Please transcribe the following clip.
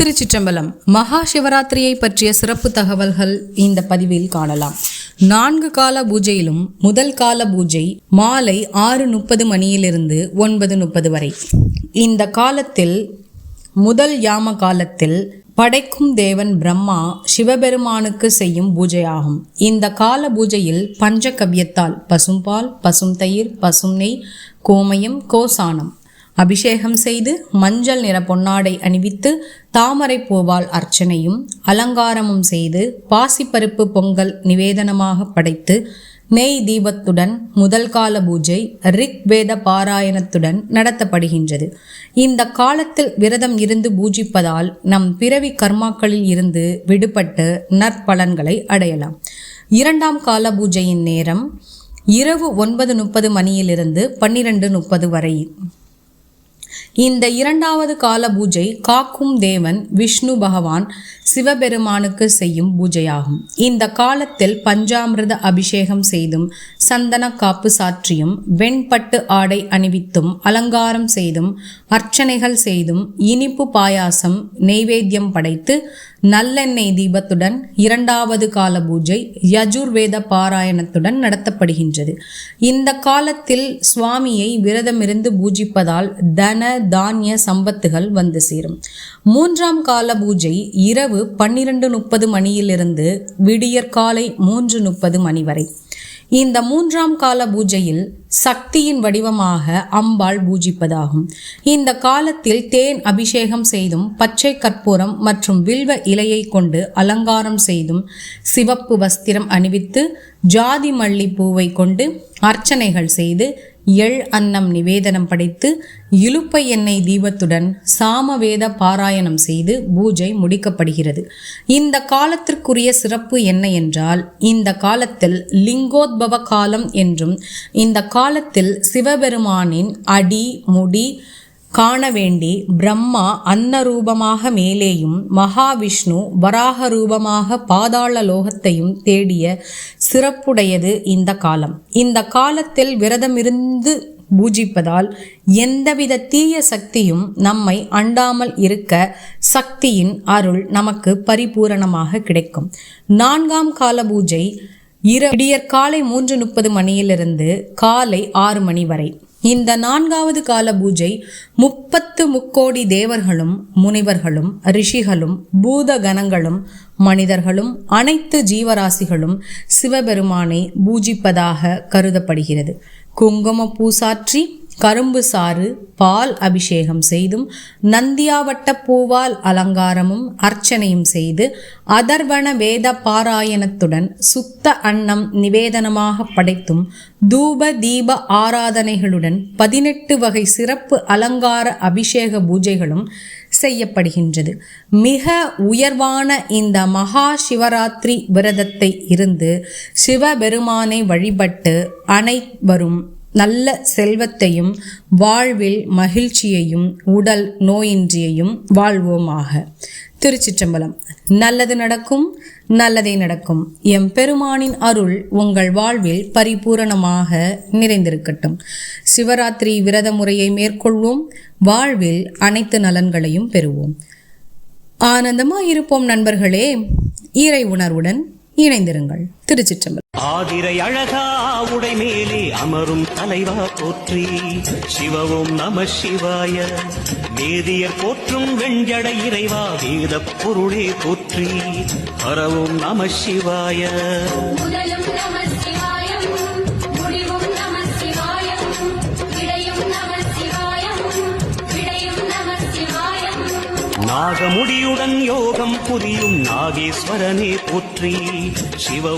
திருச்சிற்றம்பலம் மகா சிவராத்திரியை பற்றிய சிறப்பு தகவல்கள் இந்த பதிவில் காணலாம். நான்கு கால பூஜையிலும் முதல் கால பூஜை மாலை ஆறு முப்பது மணியிலிருந்து ஒன்பது முப்பது வரை. இந்த காலத்தில் முதல் யாம காலத்தில் படைக்கும் தேவன் பிரம்மா சிவபெருமானுக்கு செய்யும் பூஜையாகும். இந்த கால பூஜையில் பஞ்சகவ்யத்தால் பசும்பால் பசும் தயிர் பசும் நெய் கோமயம் கோசானம் அபிஷேகம் செய்து மஞ்சள் நிற பொன்னாடை அணிவித்து தாமரை பூவால் அர்ச்சனையும் அலங்காரமும் செய்து பாசிப்பருப்பு பொங்கல் நிவேதனமாக படைத்து நெய் தீபத்துடன் முதல் கால பூஜை ரிக் வேத பாராயணத்துடன் நடத்தப்படுகின்றது. இந்த காலத்தில் விரதம் இருந்து பூஜிப்பதால் நம் பிறவி கர்மாக்களில் இருந்து விடுபட்டு நற்பலன்களை அடையலாம். இரண்டாம் கால பூஜையின் நேரம் இரவு ஒன்பது முப்பது மணியிலிருந்து பன்னிரண்டு முப்பது வரை இந்த இரண்டாவது கால பூஜை காக்கும் தேவன் விஷ்ணு பகவான் சிவபெருமானுக்கு செய்யும் பூஜையாகும். இந்த காலத்தில் பஞ்சாமிரத அபிஷேகம் செய்தும் சந்தன காப்பு சாற்றியும் வெண்பட்டு ஆடை அணிவித்தும் அலங்காரம் செய்தும் அர்ச்சனைகள் செய்தும் இனிப்பு பாயாசம் நெய்வேத்தியம் படைத்து நல்லெண்ணெய் தீபத்துடன் இரண்டாவது கால பூஜை யஜுர்வேத பாராயணத்துடன் நடத்தப்படுகின்றது. இந்த காலத்தில் சுவாமியை விரதமிருந்து பூஜிப்பதால் தன தானிய சம்பத்துகள் வந்து சேரும். மூன்றாம் கால பூஜை இரவு பன்னிரண்டு முப்பது மணியிலிருந்து விடியற்காலை மூன்று முப்பது மணி வரை. இந்த மூன்றாம் கால பூஜையில் சக்தியின் வடிவமாக அம்பாள் பூஜிப்பதாகும். இந்த காலத்தில் தேன் அபிஷேகம் செய்தும் பச்சை கற்பூரம் மற்றும் வில்வ இலையை கொண்டு அலங்காரம் செய்தும் சிவப்பு வஸ்திரம் அணிவித்து ஜாதி மல்லி பூவை கொண்டு அர்ச்சனைகள் செய்து எள் அன்னம் நிவேதனம் படைத்து இலுப்பை எண்ணெய் தீபத்துடன் சாமவேத பாராயணம் செய்து பூஜை முடிக்கப்படுகிறது. இந்த காலத்திற்குரிய சிறப்பு என்ன என்றால் இந்த காலத்தில் லிங்கோத்பவ காலம் என்றும் இந்த காலத்தில் சிவபெருமானின் அடி முடி காண வேண்டி பிரம்மா அன்னரூபமாக மேலேயும் மகாவிஷ்ணு வராக ரூபமாக பாதாள லோகத்தையும் தேடிய சிறப்புடையது இந்த காலம். இந்த காலத்தில் விரதமிருந்து பூஜிப்பதால் எந்தவித தீய சக்தியும் நம்மை அண்டாமல் இருக்க சக்தியின் அருள் நமக்கு பரிபூரணமாக கிடைக்கும். நான்காம் கால பூஜை இர விடியற்காலை மூன்று முப்பது மணியிலிருந்து காலை ஆறு மணி வரை. இந்த நான்காவது கால பூஜை முப்பத்து முக்கோடி தேவர்களும் முனிவர்களும் ரிஷிகளும் பூத கணங்களும் மனிதர்களும் அனைத்து ஜீவராசிகளும் சிவபெருமானை பூஜிப்பதாக கருதப்படுகிறது. குங்கும பூசாற்றி கரும்பு சாறு பால் அபிஷேகம் செய்தும் நந்தியாவட்ட பூவால் அலங்காரமும் அர்ச்சனையும் செய்து அதர்வன வேத பாராயணத்துடன் சுத்த அன்னம் நிவேதனமாக படைத்தும் தூப தீப ஆராதனைகளுடன் பதினெட்டு வகை சிறப்பு அலங்கார அபிஷேக பூஜைகளும் செய்யப்படுகின்றது. மிக உயர்வான இந்த மகா சிவராத்திரி விரதத்தை இருந்து சிவபெருமானை வழிபட்டு அனைவரும் நல்ல செல்வத்தையும் வாழ்வில் மகிழ்ச்சியையும் உடல் நோயின்றியையும் வாழ்வோமாக. திருச்சிற்றம்பலம். நல்லது நடக்கும் நல்லதே நடக்கும். எம் பெருமானின் அருள் உங்கள் வாழ்வில் பரிபூரணமாக நிறைந்திருக்கட்டும். சிவராத்திரி விரத முறையை மேற்கொள்வோம். வாழ்வில் அனைத்து நலன்களையும் பெறுவோம். ஆனந்தமாக இருப்போம் நண்பர்களே. இறை உணர்வுடன் இணைந்திருங்கள். திருச்சிற்றம்பலம். ஆதிரை அழகா உடை மேலே அமரும் தலைவா போற்றி. சிவவும் நம சிவாய. வேதியர் போற்றும் வெண்ஜடை இறைவா வேத பொருளே போற்றி. ஹரவும் நம சிவாய. நாகமுடியுடன் யோகம் புரியும் நாகேஸ்வரனே போற்றி. சிவ